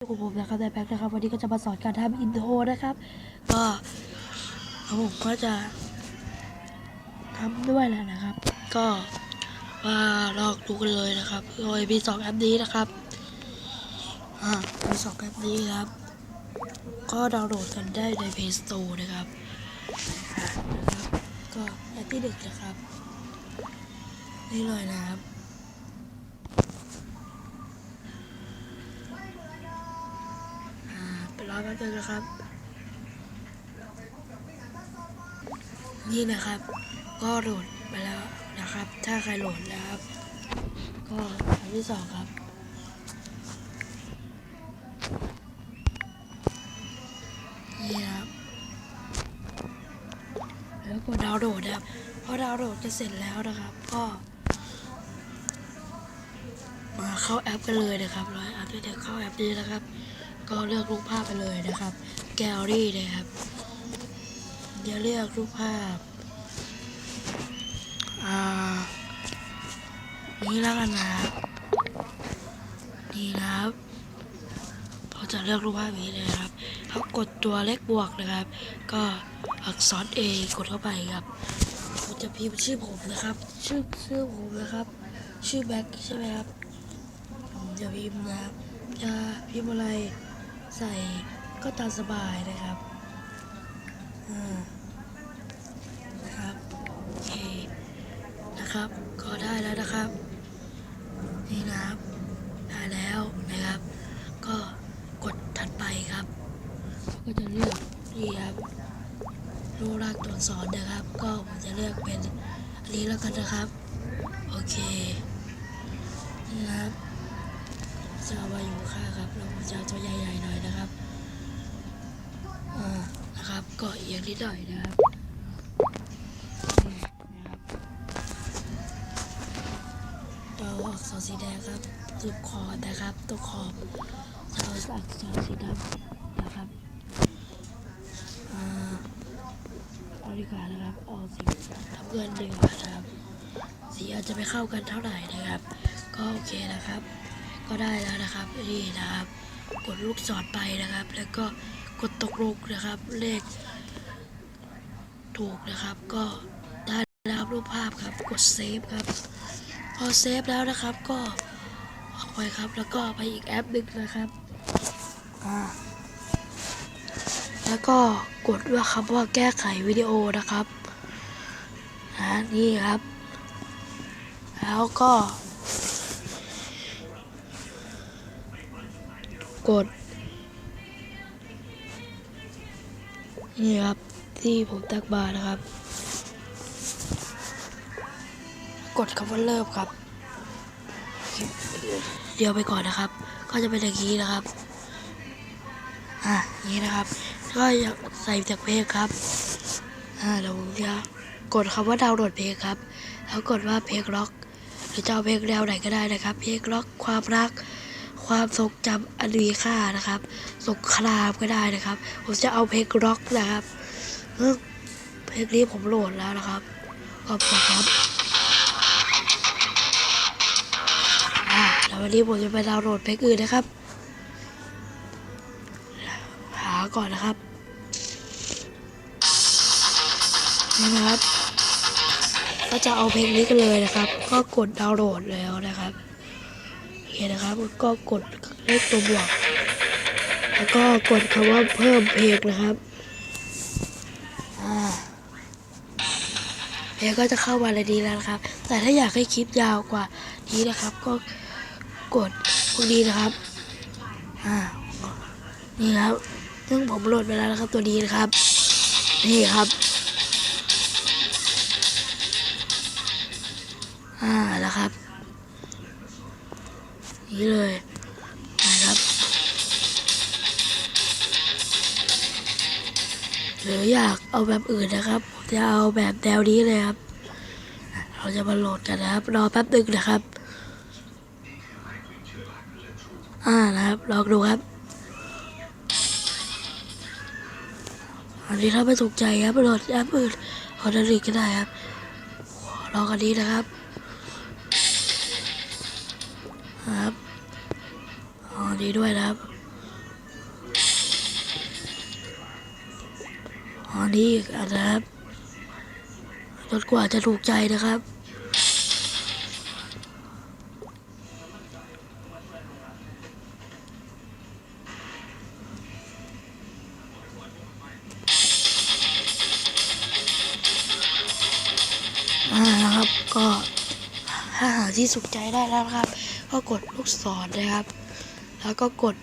ของผมนะครับแต่แบ็คนะครับวันนี้ก็จะมาสอนการทำอินโทรนะครับ ก็ผมก็จะทำด้วยแหละนะครับ ก็มาลองดูกันเลยนะครับโดยมีสองแอปนี้นะครับอ่ามีสองแอปนี้ครับ ก็ดาวน์โหลดกันได้ใน Play Store นะครับนะครับ ก็แอปที่หนึ่งนะครับ นี่เลยนะครับ เป็นร้อยแป๊บนึงนะครับ นี่นะครับ ก็โหลดไปแล้วนะครับ ถ้าใครโหลดแล้วครับ ก็อันที่สองครับ นี่ครับ แล้วกดดาวน์โหลดนะครับพอดาวน์โหลดจะเสร็จแล้วนะครับ ก็มาเข้าแอปกันเลยนะครับร้อยแอปที่จะเข้าแอปนี้นะครับ ก็เลือกรูปภาพไปเลยนะครับ แกลลี่นะครับเดี๋ยวเลือกรูปภาพ อ่า นี่แล้วกันนะครับนี่นะครับพอจะเลือกรูปภาพนี้เลยครับเขากดตัวเลขบวกนะครับ ก็อักษร A กดเข้าไปครับผมจะพิมพ์ชื่อผมนะครับ ชื่อชื่อผมนะครับ ชื่อแบ็คใช่ไหมครับผมจะพิมพ์นะครับจะพิมพ์อะไร ใส่ก็ตามสบายนะครับอ่านะครับโอเคนะครับก็ได้แล้วนะครับ นี่นะครับ ได้แล้วนะครับ ก็กดถัดไปครับ ก็จะเลือกนี่ครับรูรางตัวสอักษรนะครับ ก็ผมจะเลือกเป็นอันนี้แล้วกันนะครับ โอเคนี่นะครับจะเอามาอยู่ข้างครับแล้วผมจะเอาตัวใหญ่ๆหน่อยนะครับ อ่า นะครับ ก็เอียง นิดหน่อยนะครับเราอักษรสีแดงครับตัวขอนะครับตัวขอบเอาอักษรสีดำนะครับอ่าเอาดีกว่านะครับเอาสีน้ำเงินดีกว่านะครับ สีอาจจะไม่เข้ากันเท่าไหร่นะครับ ก็โอเคนะครับ ก็ได้แล้วนะครับนี่นะครับ กดลูกศรไปนะครับ แล้วก็กดตกลงนะครับ เลข ถูกนะครับ ก็ได้แล้วรูปภาพครับ กดเซฟครับ พอเซฟแล้วนะครับก็ออกไปครับ แล้วก็ไปอีกแอปหนึ่งนะครับอ่าแล้วก็กดว่าคำว่าแก้ไขวิดีโอนะครับนะนี่ครับ แล้วก็ กด นี่ครับ ที่ผมตักบาร์นะครับ กดคำว่าเริ่มครับ เดี๋ยวไปก่อนนะครับ ก็จะเป็นอย่างนี้นะครับ อะอย่างนี้นะครับ ก็อยากใส่จากเพลงครับ อ่าเดี๋ยวผมจะกดคำว่าดาวน์โหลดเพลงครับ แล้วกดว่าเพลงร็อกหรือจะเอาเพลงแนวไหนก็ได้นะครับ เพลงร็อกความรักความทรงจำอันมีค่านะครับ สงครามก็ได้นะครับ ผมจะเอาเพลงร็อกนะครับ เพลงนี้ผมโหลดแล้วนะครับ ขอบคุณครับอ่าแล้ววันนี้ผมจะไปดาวน์โหลดเพลงอื่นนะครับ หาก่อนนะครับ นี่นะครับ ก็จะเอาเพลงนี้กันเลยนะครับ ก็กดดาวน์โหลดแล้วนะครับโอเคนะครับ ก็กดเลขตัวบวก แล้วก็กดคำว่าเพิ่มเพลงนะครับ เพลงก็จะเข้ามาในนี้แล้วนะครับ แต่ถ้าอยากให้คลิปยาวกว่านี้นะครับ ก็กดพวกนี้นะครับ อ่า นี่ครับ ซึ่งผมโหลดไปแล้วนะครับตัวนี้นะครับ นี่ครับ อ่าแล้วครับ นี่เลย หรืออยากเอาแบบอื่นนะครับผมจะเอาแบบแนวนี้เลยครับ เราจะมาโหลดกันนะครับ รอแป๊บหนึงนะครับ อ่านะครับลองดูครับ อันนี้ถ้าไม่ถูกใจครับโหลดแอปอื่นขอดริก็ได้ครับรอกันนี้นะครับครับอ๋อดีด้วยนะครับ อันนี้อันนะครับจนกว่าจะถูกใจนะครับ นะครับ ก็ถ้าหาที่สุขใจได้แล้วครับ ก็กดลูกศรนะครับ แล้วก็กด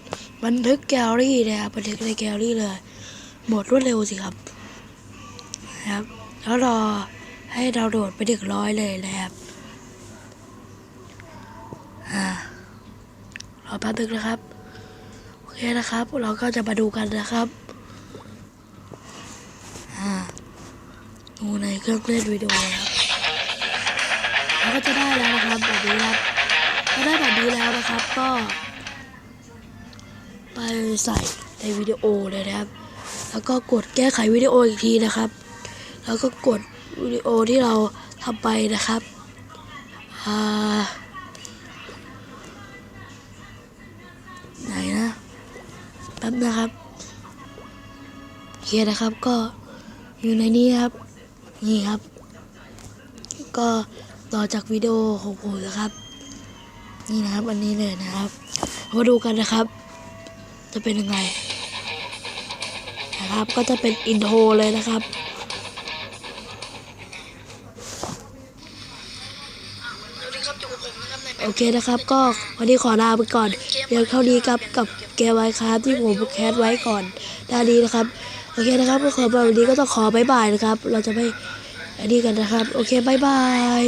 บันทึกแกลลี่นะครับบันทึกในแกลลี่เลย หมดรวดเร็วสิครับ นะครับ แล้วรอให้ดาวโหลดไปถึงร้อยเลยนะครับอ่ารอแป๊บนึงนะครับ โอเคนะครับ เราก็จะมาดูกันนะครับอ่าดูในเครื่องเล่นวิดีโอครับเราก็จะได้แล้วนะครับแบบนี้ครับพอได้แบบนี้แล้วนะครับก็ไปใส่ในวิดีโอเลยนะครับ แล้วก็กดแก้ไขวิดีโออีกทีนะครับ แล้วก็กดวิดีโอที่เราทำไปนะครับไหนนะแป๊บนะครับโอเคนะครับก็อยู่ในนี้ครับ นี่ครับ ก็ต่อจากวิดีโอของผมนะครับ นี่นะครับอันนี้เลยนะครับ มาดูกันนะครับ จะเป็นยังไงนะครับก็จะเป็นอินโทรเลยนะครับ โอเคนะครับ ก็วันนี้ขอลาไปก่อนเพียวเท่านี้ครับกับเกมไว้ครับที่ผมแคสไว้ก่อนด้านนี้นะครับโอเคนะครับก็ขอวันนี้ก็ต้องขอบายบายนะครับ เราจะไม่อันนี้กันนะครับ โอเคบายบาย